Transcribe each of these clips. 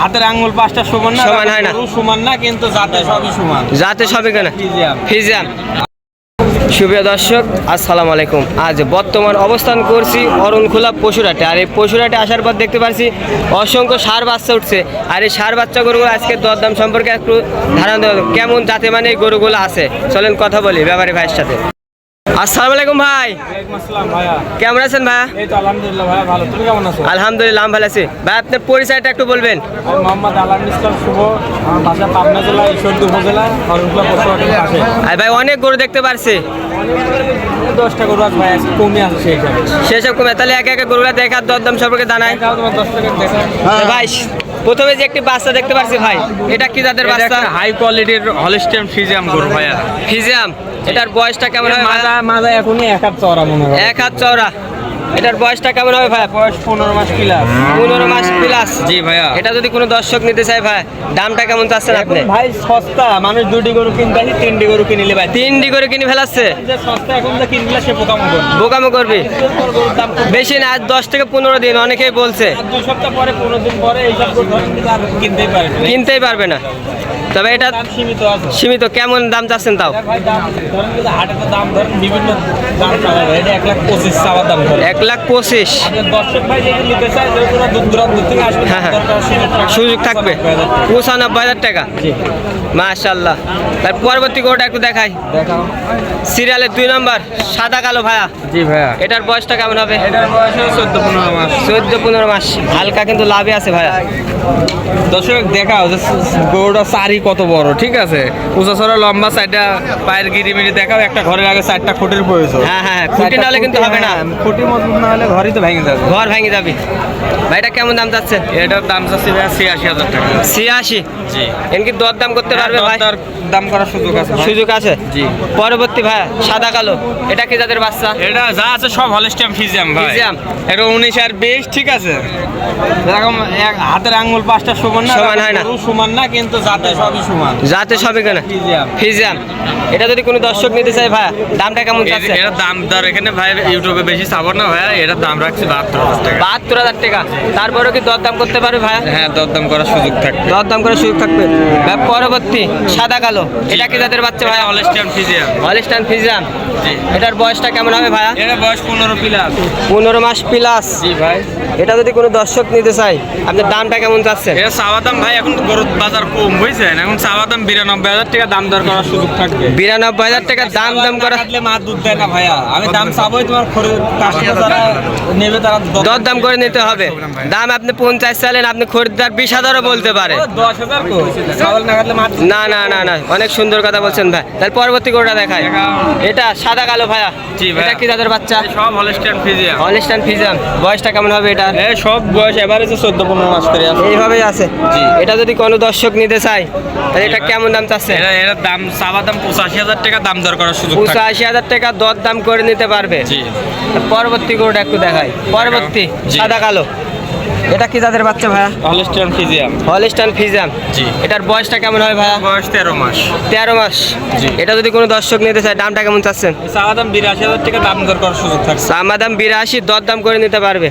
হাতের আঙ্গুল পাঁচটা সমান না সমান হয় না। সমান না কিন্তু জাতে সবই সমান। যাতে সবে কেনা। ফিজিয়াম সুপ্রিয় দর্শক আসসালামু আলাইকুম। আজ বর্তমান অবস্থান করছি অরণখোলা পশুরাটে। আর এই পশুরাটে আসার পর দেখতে পাচ্ছি অসংখ্য সার বাচ্চা উঠছে। আর এই সার বাচ্চা গরুগুলো আজকে দরদাম সম্পর্কে একটু ধারণা কেমন জাতে মানে এই গরুগুলো আছে? চলেন কথা বলি ব্যাপারী ভাইয়ের সাথে। আসসালামু আলাইকুম ভাই। কেমন আছেন তো আলহামদুলিল্লাহ ভালো। আছো? আমি ভালো আছি। ভাই আপনার পরিচয়টা একটু বলবেন। আর ভাই অনেক গরু দেখতে পারছি। দশটা গরু আছে ভাই কমে আছে সেই হিসাবে সেসব কমে তাহলে একে একে গরুগুলো দেখার দরদাম সম্পর্কে জানাই। ভাই প্রথমে যে একটি বাচ্চা দেখতে পাচ্ছি ভাই এটা কি জাতের বাচ্চা? হাই কোয়ালিটির হলিস্টেম ফিজিয়াম গরু ভাইয়া। ফিজিয়াম এটার বয়সটা কেমন হয় মাদা মাজা মাজা এখনই এক হাত চওড়া মনে হয়। এক হাত চওড়া। এটার বয়সটা কেমন হবে ভাই? বয়স পনেরো মাস প্লাস পনেরো মাস প্লাস জি ভাইয়া। এটা যদি কোনো দর্শক নিতে চায় ভাই দামটা কেমন চাচ্ছেন আপনি? ভাই সস্তা মানুষ দুটি গরু কিনতে তিনটি গরু কিনিলে ভাই। তিনটি গরু কিনে ফেলাচ্ছে? সস্তা এখন যে কিনলে সে করবে। বোকামো করবি? বেশি না আজ দশ থেকে পনেরো দিন অনেকেই বলছে। দুই সপ্তাহ পরে পনেরো দিন পরে এইসব কিনতেই পারে না। কিনতেই পারবে না। তবে এটা সীমিত আছে। সীমিত কেমন দাম চাচ্ছেন তাও? এক লাখ পঁচিশ হ্যাঁ, হ্যাঁ। সুযোগ থাকবে। পঁচানব্বই হাজার টাকা। মাশাল্লাহ তার পরবর্তী গরুটা একটু দেখাই। দেখাও। সিরিয়ালের দুই নম্বর সাদা কালো ভাইয়া জি ভাইয়া। এটার বয়সটা কেমন হবে? এটার বয়স চোদ্দ পনেরো মাস। চোদ্দ পনেরো মাস। হালকা কিন্তু লাভে আছে ভাইয়া। দর্শক দেখাও যে গরুটা সারি কত বড়? ঠিক আছে। উঁচাছড়া লম্বা সাইডটা পায়ের গিরিমিরি দেখাও একটা ঘরের আগে চারটা খুঁটির প্রয়োজন। হ্যাঁ হ্যাঁ খুঁটি না হলে কিন্তু হবে না। হ্যাঁ, খুঁটি মজবুত না হলে ঘরই তো ভেঙে যাবে। ঘর ভেঙে যাবি। ভাইটা কেমন দাম চাচ্ছে এটার দাম চাচ্ছি ভাইয়া ছিয়াশি হাজার টাকা। ছিয়াশি? জি। এমনকি দর দাম করতে পারবে ভাই? দাম করার সুযোগ আছে সুযোগ আছে? জি। পরবর্তী ভাইয়া সাদা কালো। এটা কি যাদের বাচ্চা? এটা যা আছে সব হলিস্টিয়াম ফিজিয়াম ভাই। ফিজিয়াম। এটা উনিশ আর বিশ ঠিক আছে। এরকম এক হাতের আঙ্গুল পাঁচটা সমান না সমান হয় না। গরু সমান না কিন্তু জাতে সবই সমান। কেনা ফিজিয়াম এটা যদি কোনো দর্শক নিতে চায় ভাইয়া দামটা কেমন চাচ্ছে? এটার দাম দর এখানে ভাই ইউটিউবে বেশি না ভাই এটার দাম রাখছি বাহাত্তর হাজার টাকা। বাহাত্তর হাজার টাকা। তারপরেও কি দরদাম করতে পারবে ভাইয়া? হ্যাঁ দরদাম করার সুযোগ থাকবে। দরদাম করে সুযোগ থাকবে। ভাই পরবর্তী সাদা কালো এটা কি যাদের বাচ্চা ভাইয়া? হলিস্টিয়াম ফিজিয়াম হলিস্টান ফিজিয়াম এটার বয়সটা কেমন হবে ভাইয়া? এটা বয়স পনেরো প্লাস পনেরো মাস প্লাস জি ভাই। এটা যদি কোনো দর্শক নিতে চায় আপনার দামটা কেমন চাচ্ছেন এটা চাওয়া দাম ভাই এখন গরুর বাজার কম বুঝছেন? এখন চাওয়া দাম বিরানব্বই হাজার টাকা দাম দর করার সুযোগ থাকবে। বিরানব্বই হাজার টাকা দাম দাম করা কাটলে মা দুধ দেয় না ভাইয়া। আমি দাম চাবোই তোমার কাস্টমার যারা নেবে তারা দর দাম করে নিতে হবে। দাম আপনি পঞ্চাশ আপনি খরিদ্দার বিশ হাজারও বলতে পারে। দশ হাজার না না না না অনেক সুন্দর কথা বলছেন ভাই। তাহলে পরবর্তী কোটা দেখায় এটা সাদা কালো ভাইয়া। জি। এটা কি তাদের বাচ্চা? সব হলিস্টিয়ান ফিজিয়াম হলিস্টান ফিজিয়াম বয়সটা কেমন হবে এটা? সব বয়স এভারেজে চোদ্দ পনেরো মাস করে এইভাবেই আছে। জি। এটা যদি কোনো দর্শক নিতে চায় এটা কেমন দাম চাচ্ছে এটার দাম চাওয়া দাম পঁচাশি হাজার টাকা দাম দর করার সুযোগ পঁচাশি হাজার টাকা দর দাম করে নিতে পারবে? জি। পরবর্তী গরুটা একটু দেখাই। পরবর্তী সাদা কালো। এটা কি তাদের বাচ্চা ভাইয়া? হলিস্টিয়ান ফিজিয়াম। হলিস্টান ফিজিয়াম। জি। এটার বয়সটা কেমন হবে ভাইয়া? বয়স তেরো মাস। তেরো মাস। জি। এটা যদি কোনো দর্শক নিতে চায় দামটা কেমন চাচ্ছেন? চাওয়া দাম বিরাশি হাজার টাকা দাম দর করার সুযোগ থাকছে। চামা দাম বিরাশি দর দাম করে নিতে পারবে।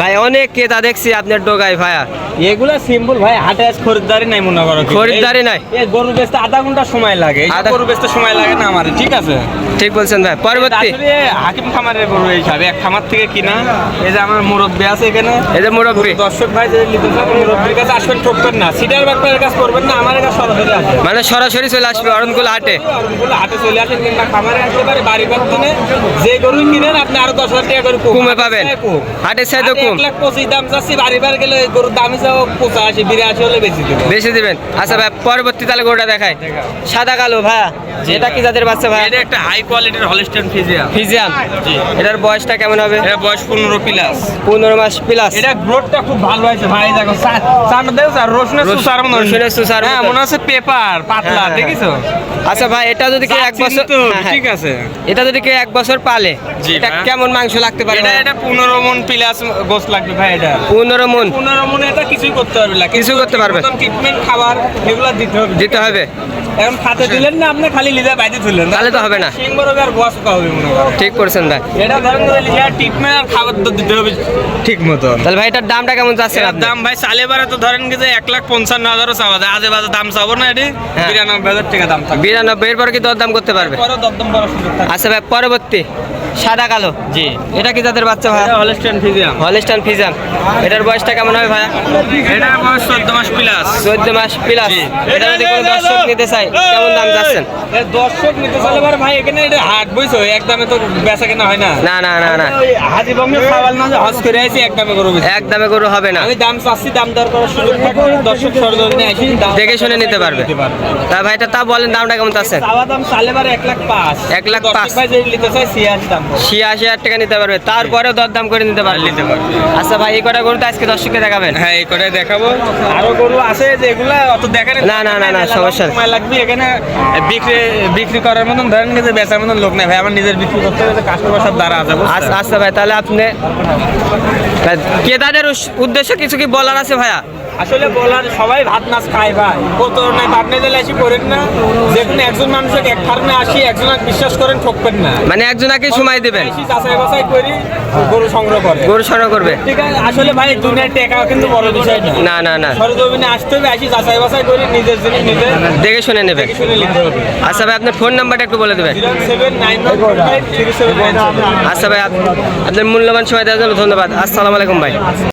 ভাই অনেক ক্রেতা দেখছি আপনার ডোগায় ভাইয়া। এগুলা সিম্পল ভাই হাটে আজ খরিদ্দারি নাই মনে করো। খরিদ্দারি নাই। গরু বেচতে আধা ঘণ্টা সময় লাগে। গরু বেচতে সময় লাগে না আমার ঠিক আছে? ঠিক বলছেন ভাই পরবর্তী। হাকিম খামারের গরু এই হিসাবে এক খামার থেকে কিনা। এই যে আমার মুরব্বী আছে এখানে। এই যে মুরব্বী। দর্শক ভাই যে নিতে মুরব্বীর কাছে আসবেন ঠকবেন না। সিটার ব্যাপারের কাছে করবেন না আমার কাছে সরাসরি আসবেন। মানে সরাসরি চলে আসবে অরণকুল হাটে? গরুগুলো হাটে চলে আসেন কিংবা খামারে আসতে পারে বাড়ি কিনে যে গরু কিনেন আপনি আরও দশ হাজার টাকা করে কম। পাবেন। হাটে কম এক লাখ পঁচিশ দাম চাচ্ছি বাড়ি বার গেলে গরুর দামই চাও পঁচাশি বিরাশি হলে বেশি দেবো। বেশি দিবেন। আচ্ছা ভাই পরবর্তী তাহলে গরুটা দেখায় সাদা কালো ভাইয়া এটা কি যাদের বাচ্চা ভাই? এটা একটা হাই কোয়ালিটির ফিজিয়াম এটার বয়সটা কেমন হবে? এটা বয়স পনেরো প্লাস পনেরো মাস প্লাস এটা গ্রোথটা খুব ভালো হয়েছে ভাই দেখো চার দেখো স্যার রসুনের সুসার মনে রসুনের সুসার হ্যাঁ মনে হচ্ছে পেপার পাতলা হ্যাঁ, হ্যাঁ, দেখিছো? আচ্ছা ভাই এটা যদি কেউ এক বছর তো। ঠিক আছে। এটা যদি কেউ এক বছর পালে এটা কেমন মাংস লাগতে পারে এটা এটা পনেরো মন প্লাস গোস্ত লাগবে ভাই এটা? পনেরো মন পনেরো মনে এটা কিছুই করতে পারবে না। কিছু করতে পারবে। ট্রিটমেন্ট খাবার এগুলো দিতে হবে। দিতে হবে। এখন খাতে দিলেন না আপনি খালি লিদা বাইতে তুললেন তাহলে তো হবে না। সিং বড় আর গোয়া শুকা হবে মনে করেন। ঠিক করছেন ভাই। এটা ধরেন ট্রিটমেন্ট আর খাবার তো দিতে হবে ঠিক মতো তাহলে ভাই এটার দামটা কেমন চাচ্ছেন এর দাম ভাই সালে বারে তো ধরেন কি যে এক লাখ পঞ্চান্ন হাজারও চাওয়া যায়। আজে বাজে দাম চাবো না এটি। হ্যাঁ। বিরানব্বই হাজার টাকা দাম থাকবে। বিরানব্বই এর পর কি দরদাম করতে পারবে? পরে দরদাম করার সুযোগ থাকবে। আচ্ছা ভাই পরবর্তী সাদা কালো। জি। এটা কি তাদের বাচ্চা ভাই? এটা হলস্টেন ফিজিয়াম হলিস্টান ফিজাম এটার বয়সটা কেমন হবে ভাইয়া এটা আমার চোদ্দ মাস প্লাস চোদ্দ মাস প্লাস এটা যদি কোনো দর্শক নিতে চাই কেমন দাম যাচ্ছেন? দর্শক নিতে চাইলে ভাই এখানে এটা হাট বইছো একদমে তো বেচা কেনা হয় না। না না না না। হাজি বঙ্গে খাওয়াল না হজ করে আইছি একদমে করব এক দামে গরু হবে না। আমি দাম চাচ্ছি দাম দর করার সুযোগ থাকবে দর্শক সরজমিনে আসি দাম- দেখে শুনে নিতে পারবে। তা ভাইটা তা বলেন দামটা কেমন চাচ্ছেন? চাওয়া দাম এক লাখ পাঁচ। এক লাখ দর্শক পাঁচ। ভাই যে নিতে চাই ছিয়াশি দাম বলে। ছিয়াশি হাজার টাকা নিতে পারবে। তারপরেও দরদাম করে নিতে পারবে। নিতে পারবে। আচ্ছা ভাই এই কটা গরু তো আজকে দর্শককে দেখাবেন। হ্যাঁ এই করে দেখাবো। আরও গরু আছে যে এগুলা অত দেখার না, না, না, না, সমস্যা সময় লাগবে। এখানে বিক্রি বিক্রি করার মতন, ধরেন যে বেচার মতন লোক নেই, ভাই, আমার নিজের বিক্রি করতে হবে কাস্টমার সব দাঁড়া আছে আচ্ছা আচ্ছা ভাই, তাহলে আপনি ক্রেতাদের উদ্দেশ্যে কিছু কি বলার আছে, ভাইয়া? আসলে বলার সবাই ভাত মাছ খায় ভাই। কত নাই ভাত নাই দিলে আসি করেন না। যে একজন মানুষকে এক ফার্মে আসি একজন বিশ্বাস করেন ঠকবেন না। মানে একজনকে সময় দিবেন। যাচাই বাছাই করি গরু সংগ্রহ করে। গরু সরানো করবে। ঠিক আছে আসলে ভাই দুনিয়ার টাকা কিন্তু বড় বিষয় না। না না সরজমিনে আসতে হবে আসি যাচাই বাছাই করি নিজের জিনিস নিজে দেখে শুনে নেবেন আচ্ছা ভাই আপনার ফোন নাম্বারটা একটু বলে দেবেন। আচ্ছা ভাই আপনার মূল্যবান সময় দেওয়ার জন্য ধন্যবাদ। আসসালামু আলাইকুম ভাই।